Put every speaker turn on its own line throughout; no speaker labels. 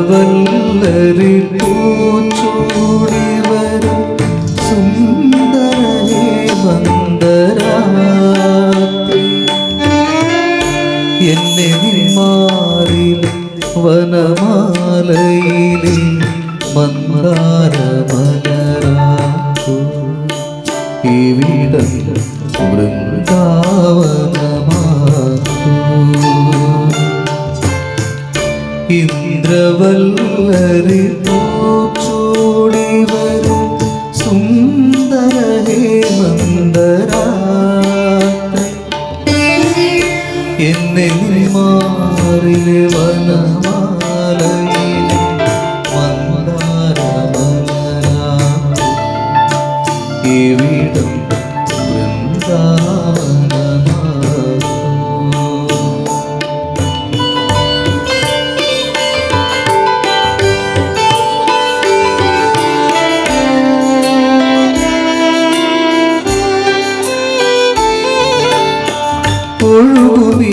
ഇന്ദ്രവല്ലരി വരും സുന്ദരേ വനമാലയിലെ മന്ദാരമലരാക്കൂ ഇവിടം വൃന്ദാവനമാക്കൂ ഇന്ദ്രവല്ലരി പൂച്ചൂടി വരും സുന്ദര ഹേമന്തരാത്രി എന്നെ മാറിലെ വനമാലയിലെ ഇവിടം വൃന്ദാവനമാക്കൂ ഒഴുകുമി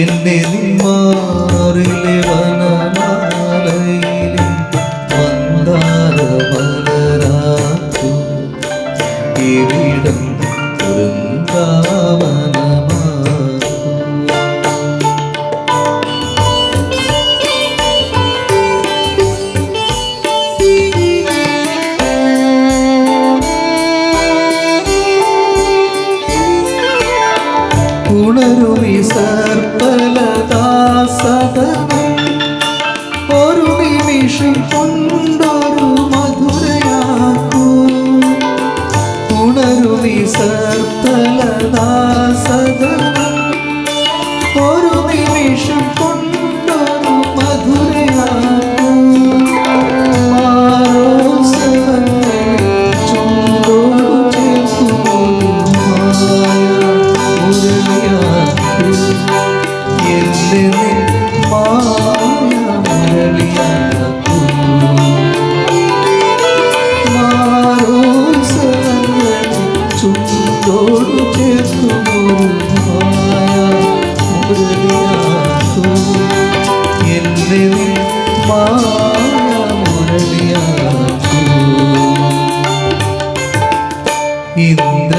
എന്നെ നിന്മാറിലെ വനമാലയിലെ മന്ദാരമലരാത്തു ഇവിടം ഉണരുമി സർപ്പലദാസദനം ഒരു നിമിഷം സർപ്പലദാസദനം ഒരു നിമിഷം കൊണ്ടൊരു മധുരയാക്കൂ ആരോസവങ്ങൾ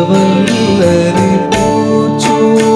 ഇന്ദ്രവല്ലരി പൂച്ചൂടി